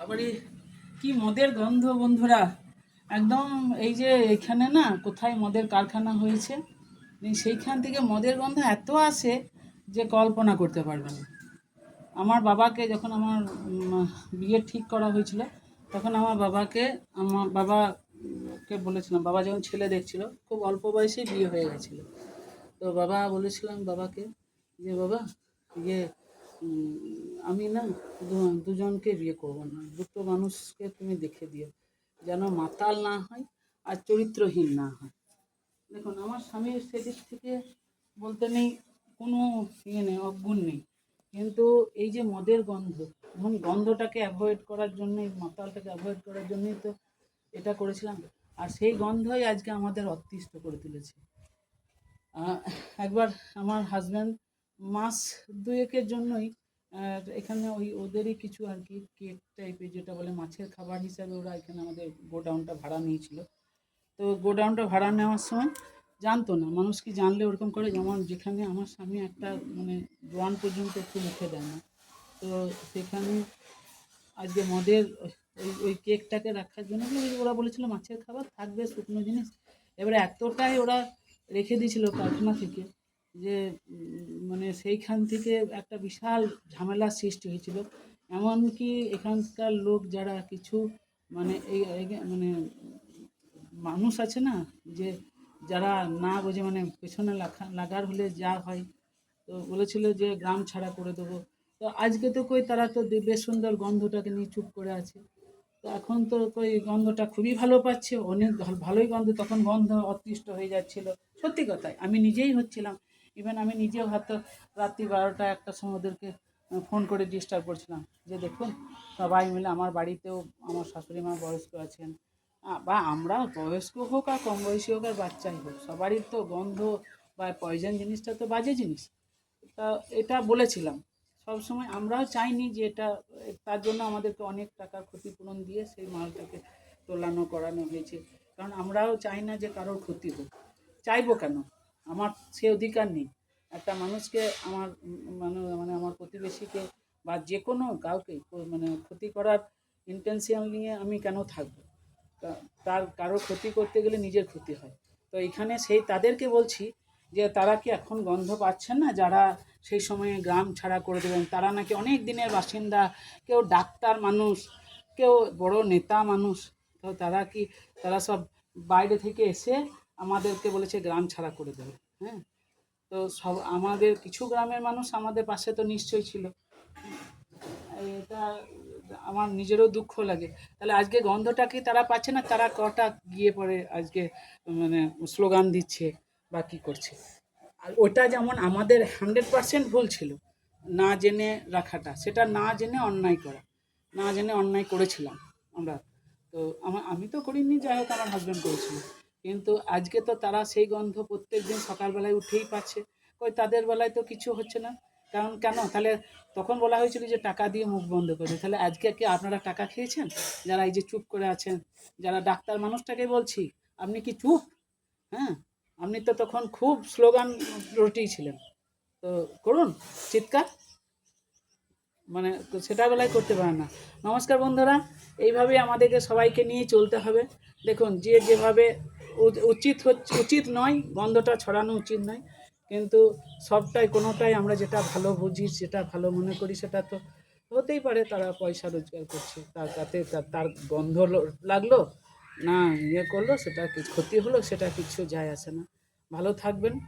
বাবারে, কি মদের গন্ধ বন্ধুরা। একদম এই যে এখানে না, কোথায় মদের কারখানা হয়েছে সেইখান থেকে মদের গন্ধ এত আসে যে কল্পনা করতে পারবে না। আমার বাবাকে যখন আমার বিয়ে ঠিক করা হয়েছিল, তখন আমার বাবাকে আমার বাবাকে বলেছিলাম, বাবা যখন ছেলে দেখছিল, খুব অল্প বয়সেই বিয়ে হয়ে গেছিল। তো বাবা বলেছিলাম বাবাকে যে, বাবা ইয়ে আমি না দুজনকে বিয়ে করব না। দুটো মানুষকে তুমি দেখে দিও, যেন মাতাল না হয় আর চরিত্রহীন না হয়। দেখুন, আমার স্বামীর সেদিক থেকে বলতে নেই, কোনো ইয়ে নেই অগুণ নেই। কিন্তু এই যে মদের গন্ধ এবং গন্ধটাকে অ্যাভয়েড করার জন্যই, মাতালটাকে অ্যাভয়েড করার জন্যই তো এটা করেছিলাম। আর সেই গন্ধই আজকে আমাদের অতিষ্ঠ করে তুলেছে। একবার আমার হাজব্যান্ড মাস দুয়েকের জন্যই এখানে ওই ওদেরই কিছু আর কি কেক টাইপের যেটা বলে মাছের খাবার হিসাবে ওরা এখানে আমাদের গোডাউনটা ভাড়া নিয়েছিল। তো গোডাউনটা ভাড়া নেওয়ার সময় জানতো না, মানুষ কি জানলে ওরকম করে? যেমন যেখানে আমার স্বামী একটা মানে দোয়ান পর্যন্ত একটু মুখে দেয় না। তো সেখানে আজকে মদের ওই ওই কেকটাকে রাখার জন্য ওরা বলেছিল মাছের খাবার থাকবে, শুকনো জিনিস। এবারে এতটাই ওরা রেখে দিয়েছিল কারখানা থেকে যে মানে সেইখান থেকে একটা বিশাল ঝামেলার সৃষ্টি হয়েছিল। এমনকি এখানকার লোক যারা কিছু মানে এই মানে মানুষ আছে না, যে যারা না বোঝে মানে পেছনে লাগা লাগার হলে যা হয়, তো বলেছিল যে গ্রাম ছাড়া করে দেবো। তো আজকে তো কই তারা তো বেশ সুন্দর গন্ধটাকে নিয়ে চুপ করে আছে। তো এখন তো কই গন্ধটা খুবই ভালো পাচ্ছে, অনেক ভালোই গন্ধ, তখন গন্ধ অতিষ্ঠ হয়ে যাচ্ছিল। সত্যি কথাই আমি নিজেই হচ্ছিলাম। ইভেন আমি নিজেও হয়তো রাত্রি বারোটা একটা সময় ওদেরকে ফোন করে ডিস্টার্ব করছিলাম। যে দেখুন, সবাই মিলে আমার বাড়িতেও আমার শাশুড়ি মা বয়স্ক আছেন। বা আমরা বয়স্ক হোক আর কম বয়সী হোক আর বাচ্চাই হোক, সবারই তো গন্ধ বা পয়জন জিনিসটা তো বাজে জিনিস। তা এটা বলেছিলাম। সবসময় আমরাও চাইনি যে এটা, তার জন্য আমাদেরকে অনেক টাকা ক্ষতিপূরণ দিয়ে সেই মালটাকে তোলানো, করানো হয়েছে। কারণ আমরাও চাই না যে কারোর ক্ষতি হোক। চাইব কেন? আমার সে অধিকার নেই। একটা মানুষকে আমার মানে মানে আমার প্রতিবেশীকে বা যে কোনো কাউকে মানে ক্ষতি করার ইন্টেনশিয়াল নিয়ে আমি কেন থাকব? তার কারও ক্ষতি করতে গেলে নিজের ক্ষতি হয়। তো এখানে সেই তাদেরকে বলছি যে তারা কি এখন গন্ধ পাচ্ছেন না? যারা সেই সময়ে গ্রাম ছাড়া করে দেবেন, তারা নাকি অনেক দিনের বাসিন্দা, কেউ ডাক্তার মানুষ, কেউ বড় নেতা মানুষ। তো তারা কি, তারা সব বাইরে থেকে এসে আমাদেরকে বলেছে গ্রাম ছাড়া করে দেবে হ্যাঁ? তো সব আমাদের কিছু গ্রামের মানুষ আমাদের পাশে তো নিশ্চয়ই ছিল। এটা আমার নিজেরও দুঃখ লাগে। তাহলে আজকে গন্ধটা কি তারা পাচ্ছে না তারা কটা গিয়ে পরে আজকে মানে স্লোগান দিচ্ছে বা কী করছে? আর ওটা যেমন আমাদের হান্ড্রেড পার্সেন্ট ভুল ছিল, না জেনে রাখাটা, সেটা না জেনে অন্যায় করা, না জেনে অন্যায় করেছিলাম আমরা। তো আমার আমি তো করিনি, যাই হোক, আমার হাজব্যান্ড করেছিল। কিন্তু আজকে তো তারা সেই গন্ধ প্রত্যেক দিন সকালবেলায় উঠেই পাচ্ছে। কই তাদের বেলায় তো কিছু হচ্ছে না। কারণ কেন? তাহলে তখন বলা হয়েছিল যে টাকা দিয়ে মুখ বন্ধ করবে তাহলে আজকে কি আপনারা টাকা খেয়েছেন? যারা এই যে চুপ করে আছেন, যারা ডাক্তার মানুষটাকে বলছি, আপনি কি চুপ? হ্যাঁ? আপনি তো তখন খুব স্লোগান রটিয়েছিলেন তো করুন, চিৎকার। মানে সেটা বেলায় করতে পারে না। নমস্কার বন্ধুরা এইভাবে আমাদেরকে সবাইকে নিয়ে চলতে হবে। দেখুন, যে যেভাবে উচিত হচ্ছে, উচিত নয়, গন্ধটা ছড়ানো উচিত নয়। কিন্তু সবটাই, কোনোটাই আমরা যেটা ভালো বুঝি যেটা ভালো মনে করি, সেটা তো হতেই পারে তারা পয়সা রোজগার করছে। তার তাতে তার- গন্ধ লাগল, না ইয়ে করল, সেটা ক্ষতি হলো, সেটা কিছু যায় আসে না। ভালো থাকবেন।